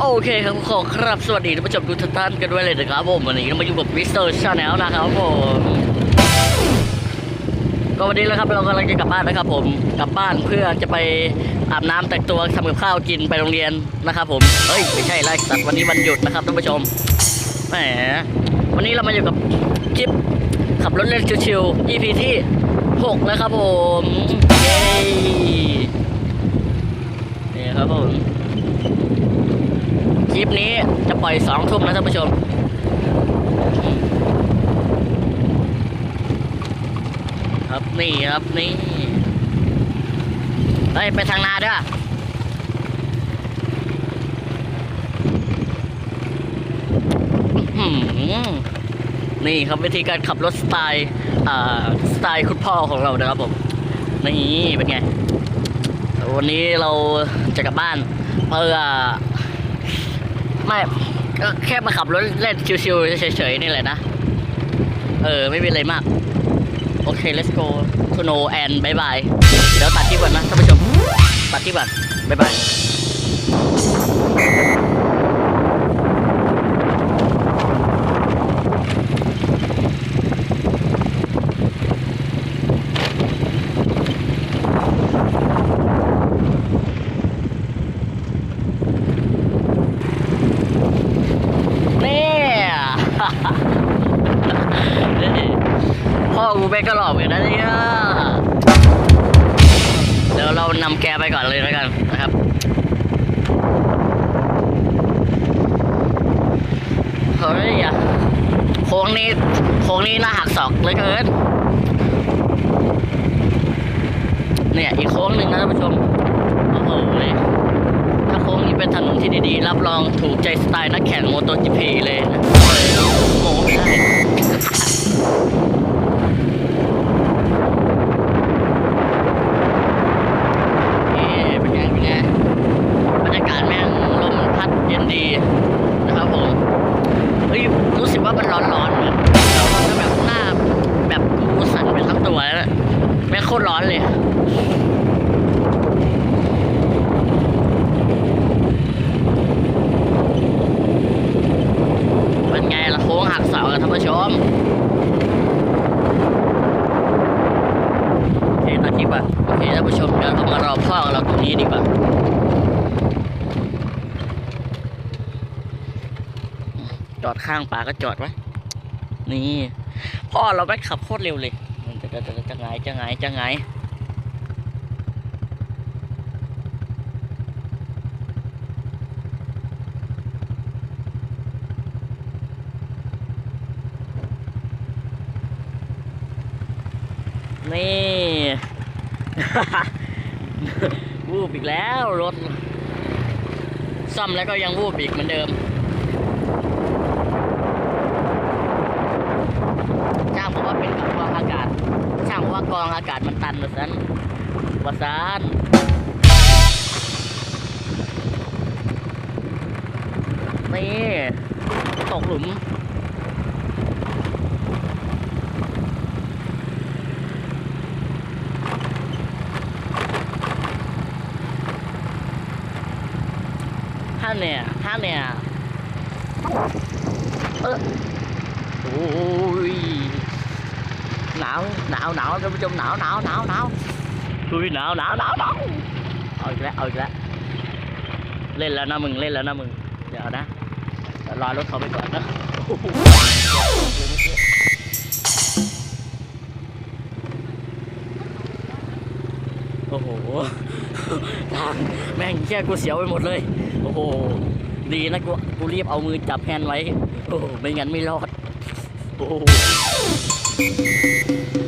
โอเคครับขอครับสวัสดีท่านผู้ชมทุกท่านกันด้วยเลยนะครับผมวันนี้เรามาอยู่กับวิสเตอร์ชาแนลนะครับผมก็วันนี้แล้วครับเรากำลังจะกลับบ้านนะครับผมกลับบ้านเพื่อจะไปอาบน้ำแต่งตัวทำกับข้าวกินไปโรงเรียนนะครับผมเฮ้ยไม่ใช่ไรสัตว์วันนี้วันหยุดนะครับท่านผู้ชมแหมวันนี้เรามาอยู่กับคลิปขับรถเล่นชิวๆ EP ที่6แล้วครับผมเย้นี่ครับผม ลิปนี้จะปล่อยสองทุ่มนะท่านผู้ชม ครับนี่ครับนี่เฮ้ยไปทางนาด้วยอื้อหือนี่ครับวิธีการขับรถสไตล์สไตล์คุณพ่อของเรานะครับผมนี่เป็นไง วันนี้เราจะกลับบ้านเพื่อ ไม่ก็แค่มาขับรถเล่นชิวๆเฉยๆนี่แหละนะ เออ ไม่มีอะไรมาก โอเค let's go to no and bye bye เดี๋ยวตัดที่ก่อนนะท่านผู้ชม ตัดที่ก่อนบายบาย นี่ นี่ พ่อกูเป็นกระหลอกเหมือนกันนะเนี่ยเดี๋ยวเรานำแกไปก่อนเลยแล้วกันนะครับเฮ้ยอะโค้งนี้โค้งนี้น่าหักศอกเหลยเกินเนี่ยอีกโค้งหนึ่งนะท่านผู้ชมโอ้โหเลย โค้งนี้เป็นถนนที่ดีๆ รับรองถูกใจสไตล์นักแข่งโมโตจีพีเลยนะโมไม่ได้นี่เป็นไงเป็นไงบรรยากาศแม่งลมพัดเย็นดีนะครับผม เฮ้ย รู้สึกว่ามันร้อนๆเหมือนร้อนแล้วแบบหน้าแบบกูสั่นไปทั้งตัวแล้วนะแม่งโคตรร้อนเลย เป็นไงล่ะโค้งหักเสากันท่านผู้ชมโอเคตัดคลิปอะโอเคท่านผู้ชมเดี๋ยวเรามารอพ่อเราตรงนี้ดีกว่า จอดข้างป่าก็จอดไว้ นี่พ่อเราไม่ขับโคตรเร็วเลยจะจะจะจะไงจะไงจะไงนี่วูบอีกแล้วรถ ซ่อมแล้วก็ยังวูบอีกเหมือนเดิม ช่างบอกว่าเป็นกองอากาศ ช่างบอ กว่ากองอากาศมันตันว่าซันว่าซันนี่ตกหลุมท่านเนี่ยท่านเนี่ยเออโอ้ย หนาวหนาวหนาวท่านผู้ชมหนาวหนาวหนาวหนาวคุยหนาวหนาวหนาวหนาวเอาอีกแล้วเอาอีกแล้วเล่นแล้วนะมึงเล่นแล้วนะมึงเดี๋ยวนะเดี๋ยวรอรถเขาไปก่อนนะโอ้โหโอ้โหทางแม่งแค่กูเสียวไปหมดเลย โอ้โห ดีนะกู กูรีบเอามือจับแฮนด์ไว้ โอ้โห ไม่งั้นไม่รอด โอ้โห you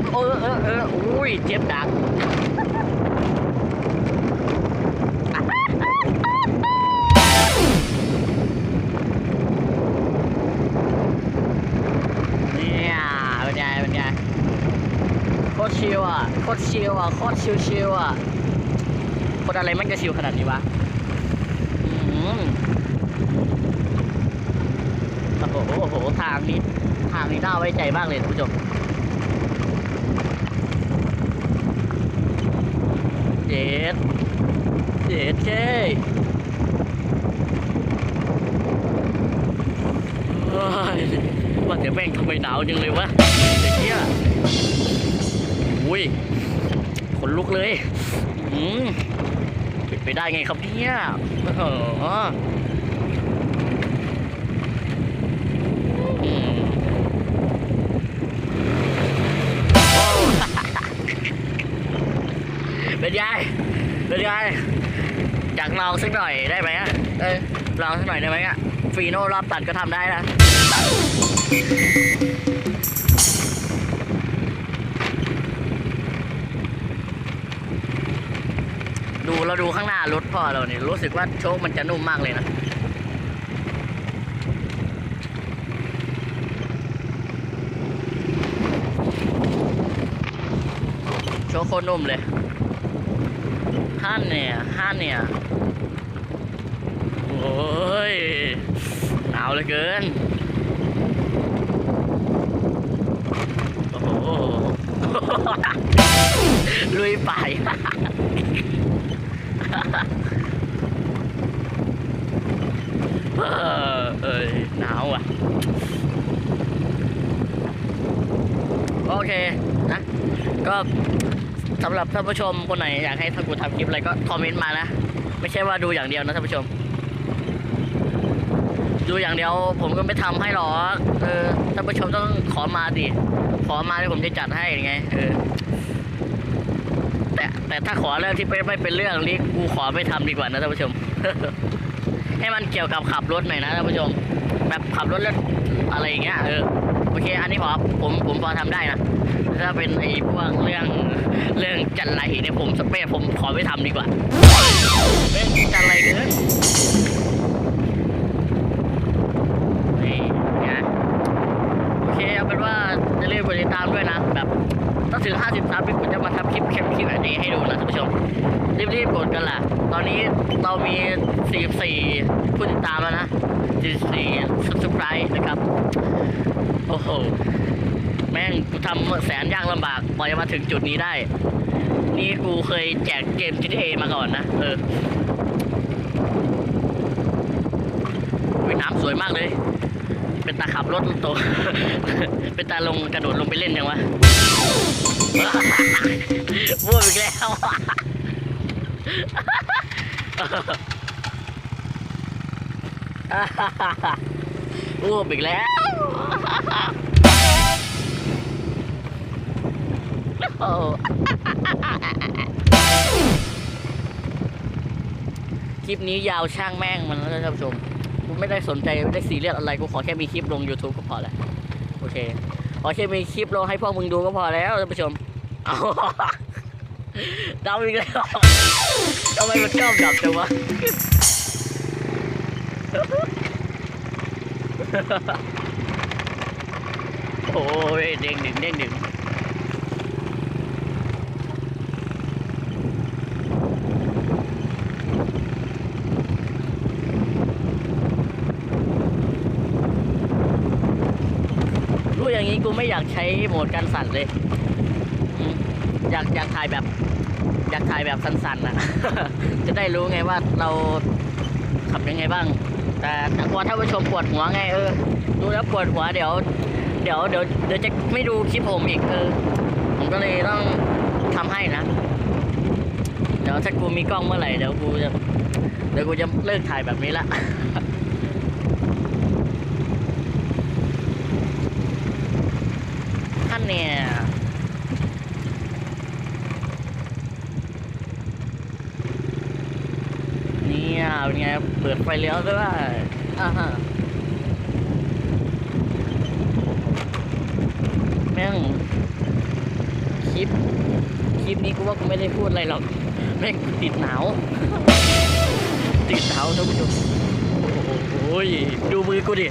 มเออเออเอออุ้ยเจ็บดังเนี่ยเป็นไงเป็นไงโคตรชิวอะโคตรชิวอะโคตรชิวชิวอะคนอะไรมันจะชิวขนาดนี้วะโอ้โห ทางนี้ ทางนี้น่าไว้ใจมากเลยทุกผู้ชม เจ็ดเจ็ดเจ้ว่าแต่แม่งทำไมหนาวจังเลยวะเด็กเนี้ยอุ้ยขนลุกเลยอืมเป็นไปได้ไงครับเนี่ยอ้อ เป็นไงเป็นไงอยากลองสักหน่อยได้ไหมอะเออลองสักหน่อยได้ไหมอะฟีโน่รอบตัดก็ทำได้นะดูเราดูข้างหน้ารถพ่อเราเนี่ยรู้สึกว่าโชคมันจะนุ่มมากเลยนะโชคโคตรนุ่มเลย ห้านเนี่ยห้านเนี่ยโอ้ยหนาวเหลือเกินโอ้โหลุยไปเออเอ้ยหนาวอะ โอเคนะก็ สำหรับท่านผู้ชมคนไหนอยากให้ทางกูทำคลิปอะไรก็คอมเมนต์มานะ ไม่ใช่ว่าดูอย่างเดียวนะท่านผู้ชม ดูอย่างเดียว ผมก็ไม่ทำให้หรอกเออท่านผู้ชมต้องขอมาดิขอมาที่ผมจะจัดให้ไงเออแต่แต่ถ้าขอเรื่องที่ไม่ไม่เป็นเรื่องนี้กูขอไม่ทำดีกว่านะท่านผู้ชม ให้มันเกี่ยวกับขับรถหน่อยนะท่านผู้ชม แบบขับรถแล้วอะไรอย่างเงี้ยเออโอเค อันนี้พอผมผมพอทำได้นะ ถ้าเป็นไอ้พวกเรื่องเรื่องจันไรเนี่ยผมสเปรย์ผมขอไม่ทำดีกว่าเรื่องจันไรเกินนี่ไงโอเคเอาเป็นว่าจะเรียกกดติดตามด้วยนะ แบบถ้าถึง 50ซับพี่ผมจะมาทำคลิปคลิปคลิปแบบนี้ให้ดูนะท่านผู้ชม รีบๆกดกันล่ะ ตอนนี้เรามี 44 ผู้ติดตามแล้วนะ 44 subscribe นะครับ โอ้โห แม่งกูทำแสนยากลำบากกว่าจะมา ถึงจุดนี้ได้ นี่กูเคยแจกเกม GTA มาก่อนนะ เออวิน้ำสวยมากเลย เป็นตาขับรถตัวเป็นตาลงกระโดดลงไปเล่นยังวะพูดอีกแล้วอะอ้วกอีกแล้ว โอ้คลิปนี้ยาวช่างแม่งมันแล้วท่านผู้ชมกูไม่ได้สนใจไม่ได้ซีเรียสอะไรกูขอแค่มีคลิปลง YouTube ก็พอแล้วโอเคขอแค่มีคลิปลงให้พวกมึงดูก็พอแล้วท่านผู้ชมเอาดาวอีกแล้วทำไมมันชอบดับจังวะโอ้ยเด้งหนึ่งเด้งหนึ่ง รู้อย่างนี้กูไม่อยากใช้โหมดการสั่นเลย อยากอยากถ่ายแบบ อยากถ่ายแบบสั้นๆนะจะได้รู้ไงว่าเราขับยังไงบ้างแต่แต่กลัวท่านผู้ชมปวดหัวไงเออ ดูแล้วปวดหัวเดี๋ยว เดี๋ยวเดี๋ยวเดี๋ยวจะไม่ดูคลิปผมอีกเออ ผมก็เลยต้องทำให้นะ เดี๋ยวถ้ากูมีกล้องเมื่อไหร่เดี๋ยวกูจะเดี๋ยวกูจะเลิกถ่ายแบบนี้ละ ท่นเนี่ยเนี่ยเป็นไงเปิดไฟเลี้ยวด้วยว่าอ่าฮะแม่งคลิปคลิปนี้กูว่ากูไม่ได้พูดอะไรหรอก แม่งติดหนาวติดหนาวท่านผู้ชมโอ้ยดูมือกูดิ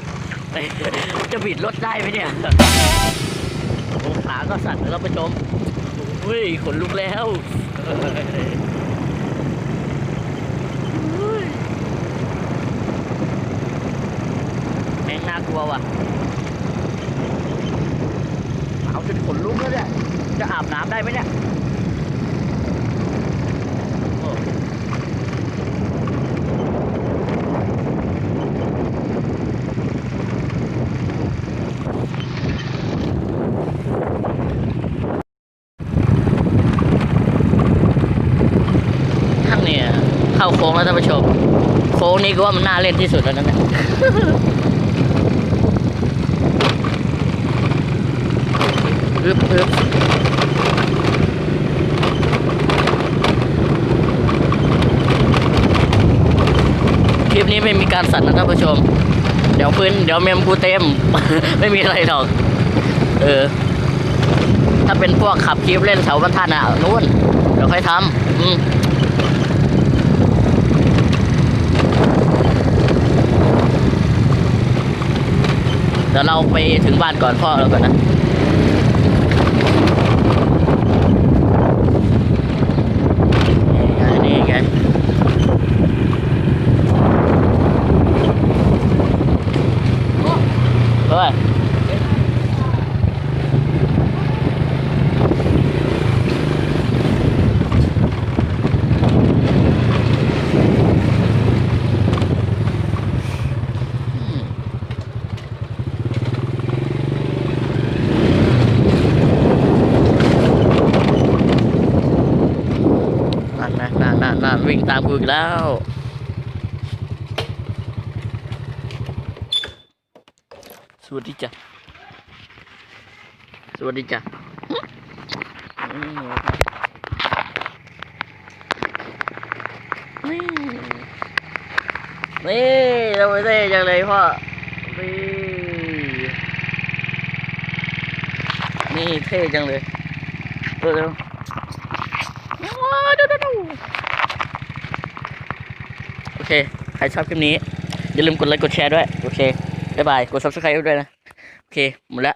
จะบิดรถได้ไหมเนี่ย โอ้ขาก็สั่นแล้วท่านผู้ชมโอ้โหเฮ้ยขนลุกแล้วเฮ้ยแม่งน่ากลัวว่ะเอาจนขนลุกแล้วเนี่ยจะอาบน้ำได้ไหมเนี่ยโอ้ท่านเนี่ยเข้าโค้งแล้วท่านผู้ชม โค้งนี้ก็ว่ามันน่าเล่นที่สุดแล้วนะเนี่ยอึบอึบคลิปนี้ไม่มีการสั่นนะท่านผู้ชม เดี๋ยวพื้นเดี๋ยวเมมกูเต็ม ไม่มีอะไรหรอก เออ ถ้าเป็นพวกขับคลิปเล่นแถวบรรทัดอะนู่นเดี๋ยวค่อยทำอืม เดี๋ยวเราไปถึงบ้านก่อนพ่อเราก่อนนะ นี่ไงเฮ้ยนั่นนะนั่นนั่นนั่น วิ่งตามกูอีกแล้ว สวัสดีจ้ะ สวัสดีจ้ะนี่นี่เราไปเท่จังเลยพ่อ นี่ นี่เท่จังเลย เร็วเร็วว้าดูดูดู เค ใครชอบคลิปนี้ อย่าลืมกดไลค์กดแชร์ด้วย โอเค บ๊ายบาย กด subscribe ด้วยนะ โอเค หมดละ